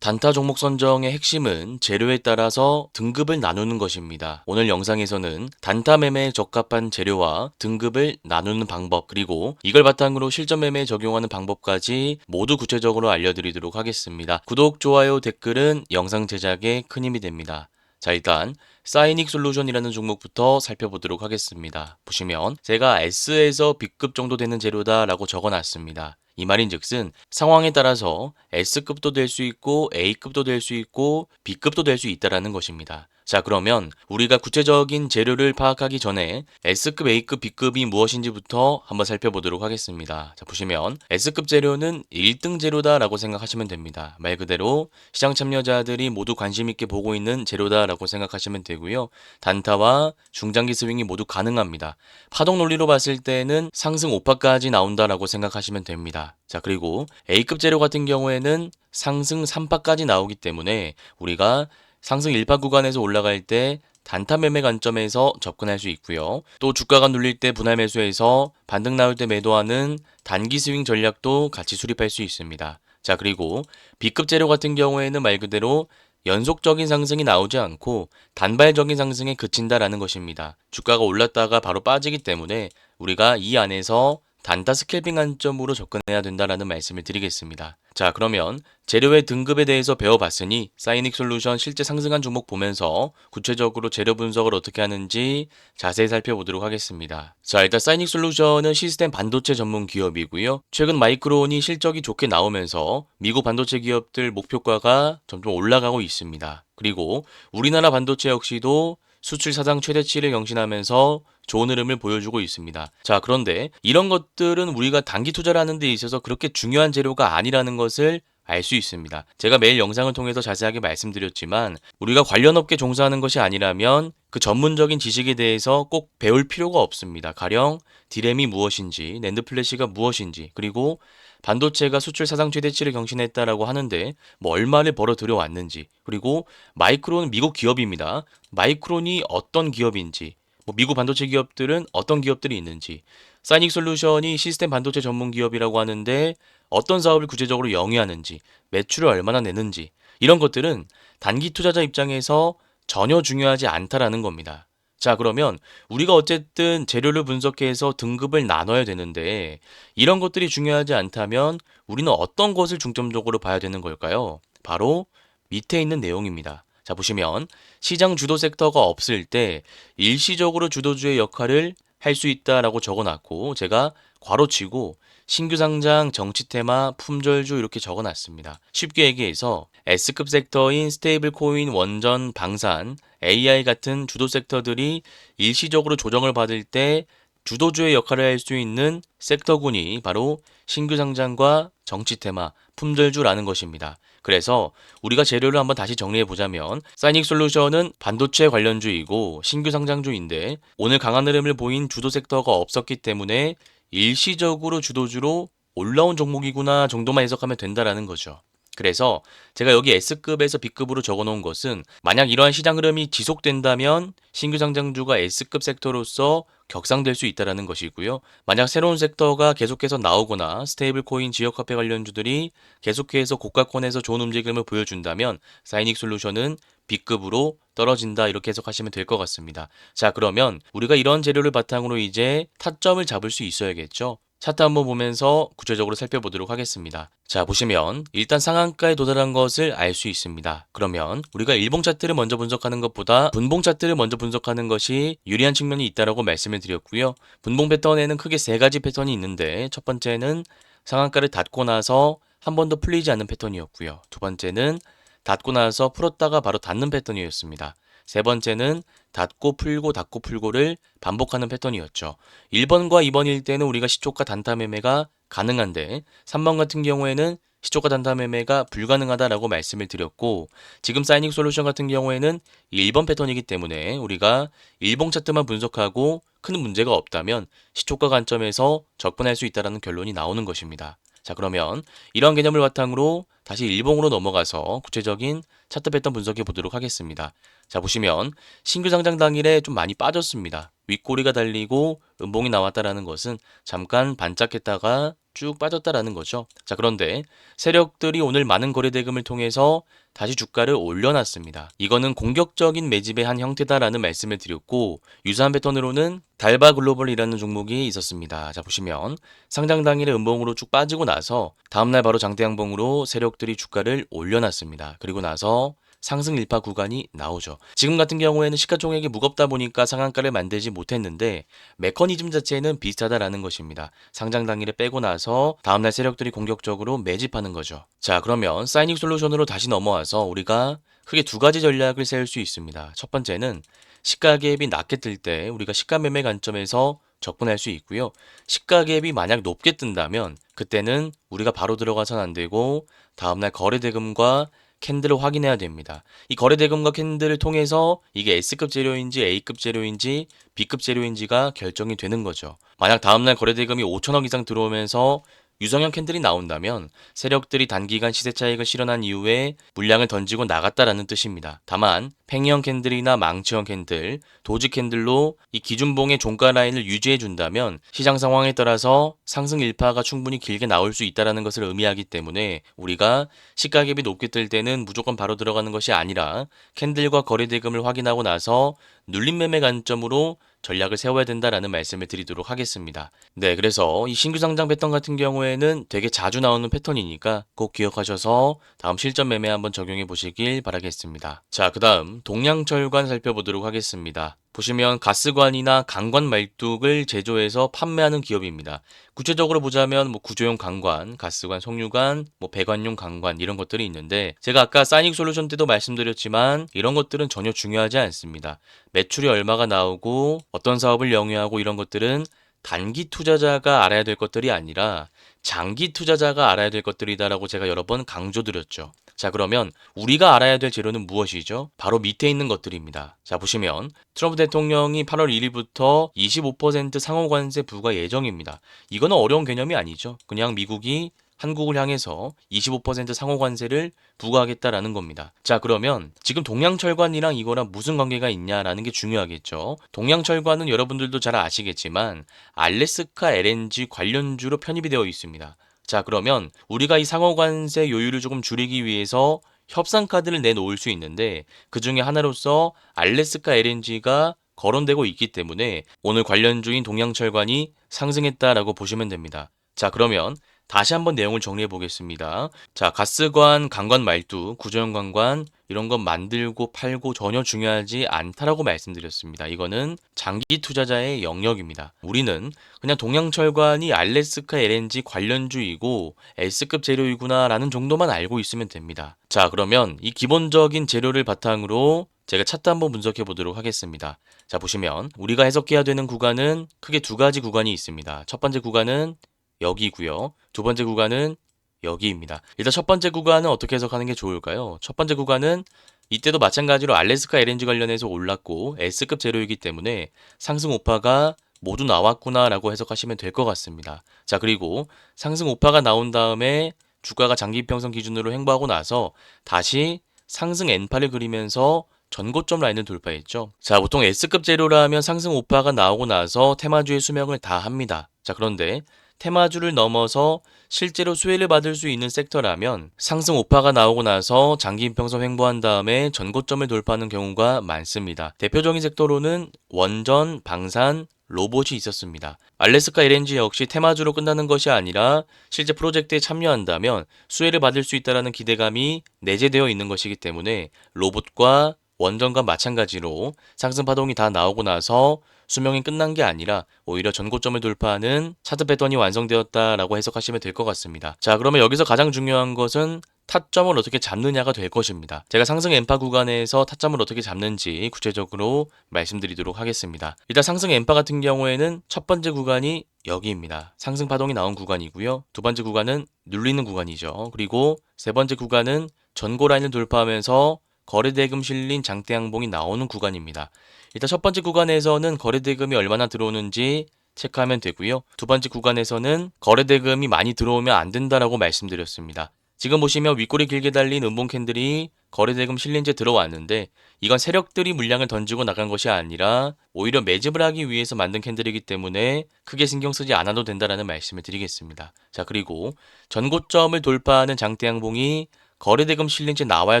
단타 종목 선정의 핵심은 재료에 따라서 등급을 나누는 것입니다. 오늘 영상에서는 단타 매매에 적합한 재료와 등급을 나누는 방법 그리고 이걸 바탕으로 실전 매매에 적용하는 방법까지 모두 구체적으로 알려드리도록 하겠습니다. 구독, 좋아요, 댓글은 영상 제작에 큰 힘이 됩니다. 자 일단 사이닉 솔루션이라는 종목부터 살펴보도록 하겠습니다. 보시면 제가 S에서 B급 정도 되는 재료다 라고 적어놨습니다. 이 말인즉슨 상황에 따라서 S급도 될 수 있고 A급도 될 수 있고 B급도 될 수 있다라는 것입니다. 자 그러면 우리가 구체적인 재료를 파악하기 전에 S급, A급, B급이 무엇인지부터 한번 살펴보도록 하겠습니다. 자 보시면 S급 재료는 1등 재료다라고 생각하시면 됩니다. 말 그대로 시장 참여자들이 모두 관심 있게 보고 있는 재료다라고 생각하시면 되고요. 단타와 중장기 스윙이 모두 가능합니다. 파동 논리로 봤을 때는 상승 5파까지 나온다라고 생각하시면 됩니다. 자 그리고 A급 재료 같은 경우에는 상승 3파까지 나오기 때문에 우리가 상승 1파 구간에서 올라갈 때 단타 매매 관점에서 접근할 수 있고요. 또 주가가 눌릴 때 분할 매수해서 반등 나올 때 매도하는 단기 스윙 전략도 같이 수립할 수 있습니다. 자, 그리고 B급 재료 같은 경우에는 말 그대로 연속적인 상승이 나오지 않고 단발적인 상승에 그친다라는 것입니다. 주가가 올랐다가 바로 빠지기 때문에 우리가 이 안에서 단타 스캘핑 관점으로 접근해야 된다라는 말씀을 드리겠습니다. 자, 그러면 재료의 등급에 대해서 배워봤으니 사이닉 솔루션 실제 상승한 종목 보면서 구체적으로 재료 분석을 어떻게 하는지 자세히 살펴보도록 하겠습니다. 자, 일단 사이닉 솔루션은 시스템 반도체 전문 기업이고요. 최근 마이크론이 실적이 좋게 나오면서 미국 반도체 기업들 목표가가 점점 올라가고 있습니다. 그리고 우리나라 반도체 역시도 수출 사상 최대치를 경신하면서 좋은 흐름을 보여주고 있습니다. 자, 그런데 이런 것들은 우리가 단기 투자를 하는 데 있어서 그렇게 중요한 재료가 아니라는 것을 알수 있습니다. 제가 매일 영상을 통해서 자세하게 말씀드렸지만 우리가 관련 업계 종사하는 것이 아니라면 그 전문적인 지식에 대해서 꼭 배울 필요가 없습니다. 가령 디램이 무엇인지, 랜드 플래시가 무엇인지, 그리고 반도체가 수출 사상 최대치를 경신했다라고 하는데 뭐 얼마를 벌어 들여왔는지, 그리고 마이크론은 미국 기업입니다. 마이크론이 어떤 기업인지, 뭐 미국 반도체 기업들은 어떤 기업들이 있는지, 사이닉 솔루션이 시스템 반도체 전문 기업이라고 하는데 어떤 사업을 구체적으로 영위하는지, 매출을 얼마나 내는지, 이런 것들은 단기 투자자 입장에서 전혀 중요하지 않다라는 겁니다. 자, 그러면 우리가 어쨌든 재료를 분석해서 등급을 나눠야 되는데 이런 것들이 중요하지 않다면 우리는 어떤 것을 중점적으로 봐야 되는 걸까요? 바로 밑에 있는 내용입니다. 자, 보시면 시장 주도 섹터가 없을 때 일시적으로 주도주의 역할을 할 수 있다라고 적어 놨고 제가 괄호치고 신규 상장, 정치 테마, 품절주 이렇게 적어 놨습니다. 쉽게 얘기해서 S급 섹터인 스테이블 코인, 원전, 방산, AI 같은 주도 섹터들이 일시적으로 조정을 받을 때 주도주의 역할을 할 수 있는 섹터군이 바로 신규 상장과 정치 테마, 품절주라는 것입니다. 그래서 우리가 재료를 한번 다시 정리해 보자면 사이닉 솔루션은 반도체 관련주이고 신규 상장주인데 오늘 강한 흐름을 보인 주도 섹터가 없었기 때문에 일시적으로 주도주로 올라온 종목이구나 정도만 해석하면 된다라는 거죠. 그래서 제가 여기 S급에서 B급으로 적어 놓은 것은 만약 이러한 시장 흐름이 지속된다면 신규 상장주가 S급 섹터로서 격상될 수 있다라는 것이고요. 만약 새로운 섹터가 계속해서 나오거나 스테이블 코인 지역 화폐 관련주들이 계속해서 고가권에서 좋은 움직임을 보여준다면 사이닉 솔루션은 B급으로 떨어진다 이렇게 해석하시면 될 것 같습니다. 자 그러면 우리가 이런 재료를 바탕으로 이제 타점을 잡을 수 있어야겠죠. 차트 한번 보면서 구체적으로 살펴보도록 하겠습니다. 자, 보시면 일단 상한가에 도달한 것을 알 수 있습니다. 그러면 우리가 일봉 차트를 먼저 분석하는 것보다 분봉 차트를 먼저 분석하는 것이 유리한 측면이 있다라고 말씀을 드렸고요. 분봉 패턴에는 크게 세 가지 패턴이 있는데 첫 번째는 상한가를 닫고 나서 한 번도 풀리지 않는 패턴이었고요. 두 번째는 닫고 나서 풀었다가 바로 닫는 패턴이었습니다. 세 번째는 닫고 풀고 닫고 풀고를 반복하는 패턴이었죠. 1번과 2번일 때는 우리가 시초가 단타 매매가 가능한데 3번 같은 경우에는 시초가 단타 매매가 불가능하다라고 말씀을 드렸고 지금 사이닉 솔루션 같은 경우에는 1번 패턴이기 때문에 우리가 일봉 차트만 분석하고 큰 문제가 없다면 시초가 관점에서 접근할 수 있다는 결론이 나오는 것입니다. 자 그러면 이러한 개념을 바탕으로 다시 일봉으로 넘어가서 구체적인 차트 패턴 분석해 보도록 하겠습니다. 자, 보시면 신규 상장 당일에 좀 많이 빠졌습니다. 윗꼬리가 달리고 음봉이 나왔다라는 것은 잠깐 반짝했다가 쭉 빠졌다라는 거죠. 자, 그런데 세력들이 오늘 많은 거래 대금을 통해서 다시 주가를 올려놨습니다. 이거는 공격적인 매집의 한 형태다라는 말씀을 드렸고 유사한 패턴으로는 달바 글로벌이라는 종목이 있었습니다. 자 보시면 상장 당일에 음봉으로 쭉 빠지고 나서 다음날 바로 장대 양봉으로 세력들이 주가를 올려놨습니다. 그리고 나서 상승 일파 구간이 나오죠. 지금 같은 경우에는 시가총액이 무겁다 보니까 상한가를 만들지 못했는데 메커니즘 자체는 비슷하다라는 것입니다. 상장 당일에 빼고 나서 다음날 세력들이 공격적으로 매집하는 거죠. 자 그러면 사이닉 솔루션으로 다시 넘어와서 우리가 크게 두 가지 전략을 세울 수 있습니다. 첫 번째는 시가 갭이 낮게 뜰 때 우리가 시가 매매 관점에서 접근할 수 있고요. 시가 갭이 만약 높게 뜬다면 그때는 우리가 바로 들어가선 안 되고 다음날 거래 대금과 캔들을 확인해야 됩니다. 이 거래 대금과 캔들을 통해서 이게 S급 재료인지 A급 재료인지 B급 재료인지가 결정이 되는 거죠. 만약 다음날 거래 대금이 5천억 이상 들어오면서 유성형 캔들이 나온다면 세력들이 단기간 시세 차익을 실현한 이후에 물량을 던지고 나갔다라는 뜻입니다. 다만 팽이형 캔들이나 망치형 캔들, 도지 캔들로 이 기준봉의 종가 라인을 유지해 준다면 시장 상황에 따라서 상승 일파가 충분히 길게 나올 수 있다라는 것을 의미하기 때문에 우리가 시가갭이 높게 뜰 때는 무조건 바로 들어가는 것이 아니라 캔들과 거래 대금을 확인하고 나서 눌림 매매 관점으로 전략을 세워야 된다라는 말씀을 드리도록 하겠습니다. 네, 그래서 이 신규 상장 패턴 같은 경우에는 되게 자주 나오는 패턴이니까 꼭 기억하셔서 다음 실전 매매 한번 적용해 보시길 바라겠습니다. 자, 그 다음 동양철관 살펴보도록 하겠습니다. 보시면 가스관이나 강관 말뚝을 제조해서 판매하는 기업입니다. 구체적으로 보자면 뭐 구조용 강관, 가스관, 송유관, 뭐 배관용 강관 이런 것들이 있는데 제가 아까 사이닉 솔루션 때도 말씀드렸지만 이런 것들은 전혀 중요하지 않습니다. 매출이 얼마가 나오고 어떤 사업을 영위하고 이런 것들은 단기 투자자가 알아야 될 것들이 아니라 장기 투자자가 알아야 될 것들이다라고 제가 여러 번 강조드렸죠. 자, 그러면 우리가 알아야 될 재료는 무엇이죠? 바로 밑에 있는 것들입니다. 자, 보시면 트럼프 대통령이 8월 1일부터 25% 상호관세 부과 예정입니다. 이거는 어려운 개념이 아니죠. 그냥 미국이 한국을 향해서 25% 상호관세를 부과하겠다라는 겁니다. 자, 그러면 지금 동양철관이랑 이거랑 무슨 관계가 있냐라는 게 중요하겠죠. 동양철관은 여러분들도 잘 아시겠지만 알래스카 LNG 관련주로 편입이 되어 있습니다. 자, 그러면 우리가 이 상호관세 요율을 조금 줄이기 위해서 협상 카드를 내놓을 수 있는데 그 중에 하나로서 알래스카 LNG가 거론되고 있기 때문에 오늘 관련 주인 동양철관이 상승했다라고 보시면 됩니다. 자, 그러면 다시 한번 내용을 정리해 보겠습니다. 자, 가스관, 강관 말두, 구조형 관관 이런 건 만들고 팔고 전혀 중요하지 않다라고 말씀드렸습니다. 이거는 장기 투자자의 영역입니다. 우리는 그냥 동양철관이 알래스카 LNG 관련주이고 S급 재료이구나라는 정도만 알고 있으면 됩니다. 자, 그러면 이 기본적인 재료를 바탕으로 제가 차트 한번 분석해 보도록 하겠습니다. 자, 보시면 우리가 해석해야 되는 구간은 크게 두 가지 구간이 있습니다. 첫 번째 구간은 여기고요. 두 번째 구간은 여기입니다. 일단 첫 번째 구간은 어떻게 해석하는 게 좋을까요? 첫 번째 구간은 이때도 마찬가지로 알래스카 LNG 관련해서 올랐고 S급 재료이기 때문에 상승 오파가 모두 나왔구나라고 해석하시면 될 것 같습니다. 자, 그리고 상승 오파가 나온 다음에 주가가 장기 이평선 기준으로 횡보하고 나서 다시 상승 N파를 그리면서 전고점 라인을 돌파했죠. 자, 보통 S급 재료라면 상승 오파가 나오고 나서 테마주의 수명을 다 합니다. 자, 그런데 테마주를 넘어서 실제로 수혜를 받을 수 있는 섹터라면 상승 오파가 나오고 나서 장기 인평선 횡보한 다음에 전고점을 돌파하는 경우가 많습니다. 대표적인 섹터로는 원전, 방산, 로봇이 있었습니다. 알래스카 LNG 역시 테마주로 끝나는 것이 아니라 실제 프로젝트에 참여한다면 수혜를 받을 수 있다는 기대감이 내재되어 있는 것이기 때문에 로봇과 원전과 마찬가지로 상승 파동이 다 나오고 나서 수명이 끝난 게 아니라 오히려 전고점을 돌파하는 차트 패턴이 완성되었다라고 해석하시면 될 것 같습니다. 자, 그러면 여기서 가장 중요한 것은 타점을 어떻게 잡느냐가 될 것입니다. 제가 상승 엠파 구간에서 타점을 어떻게 잡는지 구체적으로 말씀드리도록 하겠습니다. 일단 상승 엠파 같은 경우에는 첫 번째 구간이 여기입니다. 상승 파동이 나온 구간이고요. 두 번째 구간은 눌리는 구간이죠. 그리고 세 번째 구간은 전고 라인을 돌파하면서 거래 대금 실린 장대 양봉이 나오는 구간입니다. 일단 첫 번째 구간에서는 거래대금이 얼마나 들어오는지 체크하면 되고요. 두 번째 구간에서는 거래대금이 많이 들어오면 안 된다라고 말씀드렸습니다. 지금 보시면 윗골이 길게 달린 음봉 캔들이 거래대금 실린 채 들어왔는데 이건 세력들이 물량을 던지고 나간 것이 아니라 오히려 매집을 하기 위해서 만든 캔들이기 때문에 크게 신경 쓰지 않아도 된다라는 말씀을 드리겠습니다. 자 그리고 전고점을 돌파하는 장대양봉이 거래대금 실린 채 나와야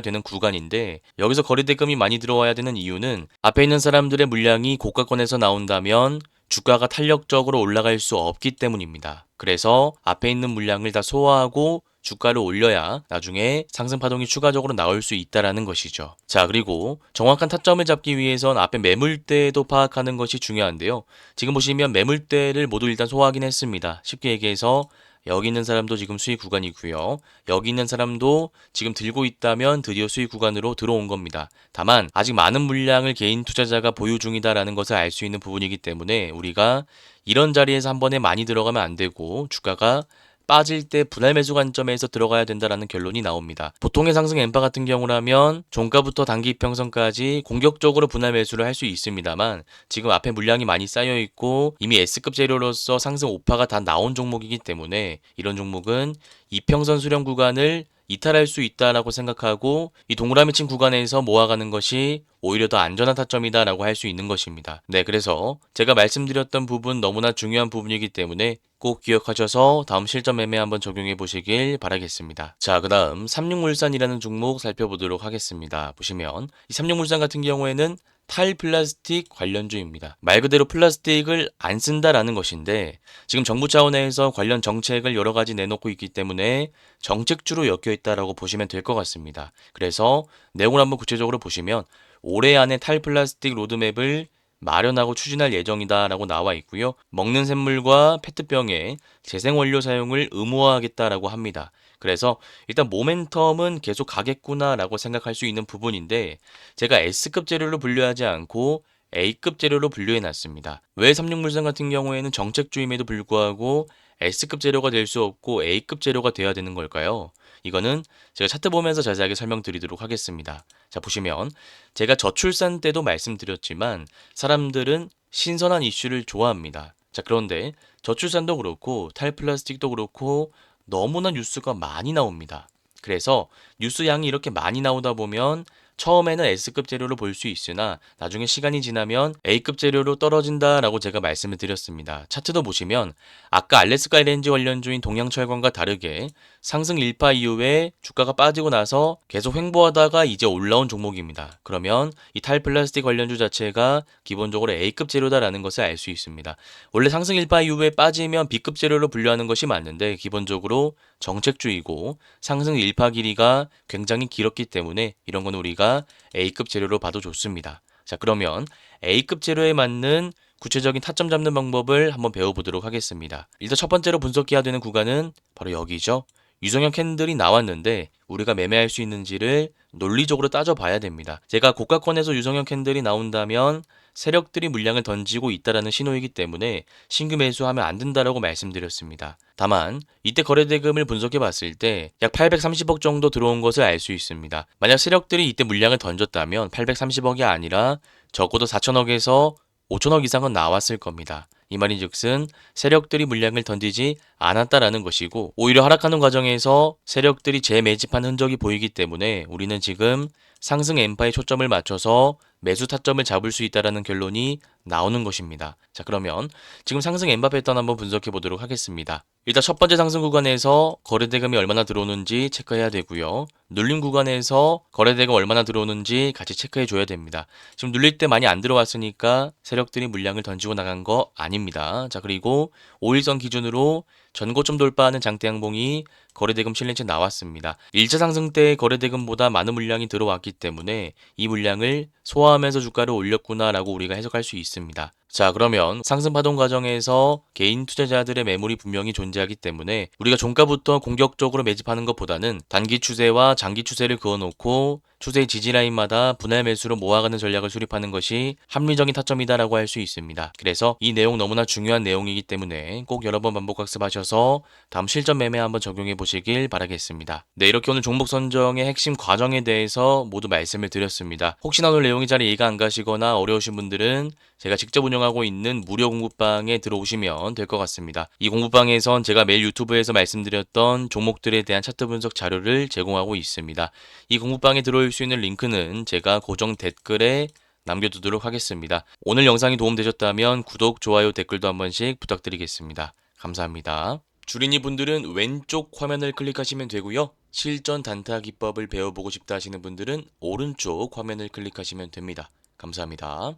되는 구간인데 여기서 거래대금이 많이 들어와야 되는 이유는 앞에 있는 사람들의 물량이 고가권에서 나온다면 주가가 탄력적으로 올라갈 수 없기 때문입니다. 그래서 앞에 있는 물량을 다 소화하고 주가를 올려야 나중에 상승 파동이 추가적으로 나올 수 있다라는 것이죠. 자, 그리고 정확한 타점을 잡기 위해선 앞에 매물대도 파악하는 것이 중요한데요. 지금 보시면 매물대를 모두 일단 소화하긴 했습니다. 쉽게 얘기해서 여기 있는 사람도 지금 수익 구간이고요. 여기 있는 사람도 지금 들고 있다면 드디어 수익 구간으로 들어온 겁니다. 다만 아직 많은 물량을 개인 투자자가 보유 중이다라는 것을 알 수 있는 부분이기 때문에 우리가 이런 자리에서 한 번에 많이 들어가면 안 되고 주가가 빠질 때 분할 매수 관점에서 들어가야 된다라는 결론이 나옵니다. 보통의 상승 엠파 같은 경우라면 종가부터 단기 이평선까지 공격적으로 분할 매수를 할 수 있습니다만 지금 앞에 물량이 많이 쌓여 있고 이미 S급 재료로서 상승 오파가 다 나온 종목이기 때문에 이런 종목은 이평선 수렴 구간을 이탈할 수 있다라고 생각하고 이 동그라미 친 구간에서 모아가는 것이 오히려 더 안전한 타점이다라고 할 수 있는 것입니다. 네, 그래서 제가 말씀드렸던 부분 너무나 중요한 부분이기 때문에 꼭 기억하셔서 다음 실전 매매 한번 적용해 보시길 바라겠습니다. 자, 그 다음 삼육물산이라는 종목 살펴보도록 하겠습니다. 보시면 이 삼육물산 같은 경우에는 탈플라스틱 관련주입니다. 말 그대로 플라스틱을 안 쓴다라는 것인데 지금 정부 차원에서 관련 정책을 여러 가지 내놓고 있기 때문에 정책주로 엮여 있다라고 보시면 될 것 같습니다. 그래서 내용을 한번 구체적으로 보시면 올해 안에 탈플라스틱 로드맵을 마련하고 추진할 예정이다라고 나와 있고요. 먹는 샘물과 페트병의 재생원료 사용을 의무화하겠다라고 합니다. 그래서 일단 모멘텀은 계속 가겠구나라고 생각할 수 있는 부분인데 제가 S급 재료로 분류하지 않고 A급 재료로 분류해 놨습니다. 왜 삼육물산 같은 경우에는 정책주임에도 불구하고 S급 재료가 될 수 없고 A급 재료가 돼야 되는 걸까요? 이거는 제가 차트 보면서 자세하게 설명드리도록 하겠습니다. 자, 보시면 제가 저출산 때도 말씀드렸지만 사람들은 신선한 이슈를 좋아합니다. 자, 그런데 저출산도 그렇고 탈플라스틱도 그렇고 너무나 뉴스가 많이 나옵니다. 그래서 뉴스 양이 이렇게 많이 나오다 보면 처음에는 S급 재료로 볼 수 있으나 나중에 시간이 지나면 A급 재료로 떨어진다라고 제가 말씀을 드렸습니다. 차트도 보시면 아까 알래스카 LNG 관련 주인 동양철강과 다르게 상승 1파 이후에 주가가 빠지고 나서 계속 횡보하다가 이제 올라온 종목입니다. 그러면 이 탈플라스틱 관련주 자체가 기본적으로 A급 재료다라는 것을 알 수 있습니다. 원래 상승 1파 이후에 빠지면 B급 재료로 분류하는 것이 맞는데 기본적으로 정책주이고 상승 1파 길이가 굉장히 길었기 때문에 이런 건 우리가 A급 재료로 봐도 좋습니다. 자, 그러면 A급 재료에 맞는 구체적인 타점 잡는 방법을 한번 배워보도록 하겠습니다. 일단 첫 번째로 분석해야 되는 구간은 바로 여기죠. 유성형 캔들이 나왔는데 우리가 매매할 수 있는지를 논리적으로 따져봐야 됩니다. 제가 고가권에서 유성형 캔들이 나온다면 세력들이 물량을 던지고 있다라는 신호이기 때문에 신규 매수하면 안 된다라고 말씀드렸습니다. 다만 이때 거래 대금을 분석해 봤을 때 약 830억 정도 들어온 것을 알 수 있습니다. 만약 세력들이 이때 물량을 던졌다면 830억이 아니라 적어도 4천억에서 5천억 이상은 나왔을 겁니다. 이 말인즉슨 세력들이 물량을 던지지 않았다라는 것이고 오히려 하락하는 과정에서 세력들이 재매집한 흔적이 보이기 때문에 우리는 지금 상승 엠파에 초점을 맞춰서 매수 타점을 잡을 수 있다라는 결론이 나오는 것입니다. 자, 그러면 지금 상승 엠바 패턴 한번 분석해 보도록 하겠습니다. 일단 첫 번째 상승 구간에서 거래대금이 얼마나 들어오는지 체크해야 되고요. 눌림 구간에서 거래대금 얼마나 들어오는지 같이 체크해 줘야 됩니다. 지금 눌릴 때 많이 안 들어왔으니까 세력들이 물량을 던지고 나간 거 아닙니다. 자, 그리고 5일선 기준으로 전고점 돌파하는 장대양봉이 거래대금 실린채 나왔습니다. 1차 상승 때 거래대금보다 많은 물량이 들어왔기 때문에 이 물량을 소화하면서 주가를 올렸구나라고 우리가 해석할 수 있습니다. 자, 그러면 상승 파동 과정에서 개인 투자자들의 매물이 분명히 존재하기 때문에 우리가 종가부터 공격적으로 매집하는 것보다는 단기 추세와 장기 추세를 그어놓고 추세 지지 라인마다 분할 매수로 모아가는 전략을 수립하는 것이 합리적인 타점이다라고 할 수 있습니다. 그래서 이 내용 너무나 중요한 내용이기 때문에 꼭 여러 번 반복 학습하셔서 다음 실전 매매 한번 적용해 보시길 바라겠습니다. 네, 이렇게 오늘 종목 선정의 핵심 과정에 대해서 모두 말씀을 드렸습니다. 혹시나 오늘 내용이 잘 이해가 안 가시거나 어려우신 분들은 제가 직접 운영 운영하고 있는 무료 공부방에 들어오시면 될 것 같습니다. 이 공부방에선 제가 매일 유튜브에서 말씀드렸던 종목들에 대한 차트 분석 자료를 제공하고 있습니다. 이 공부방에 들어올 수 있는 링크는 제가 고정 댓글에 남겨두도록 하겠습니다. 오늘 영상이 도움되셨다면 구독, 좋아요, 댓글도 한 번씩 부탁드리겠습니다. 감사합니다. 주린이 분들은 왼쪽 화면을 클릭하시면 되고요. 실전 단타 기법을 배워보고 싶다 하시는 분들은 오른쪽 화면을 클릭하시면 됩니다. 감사합니다.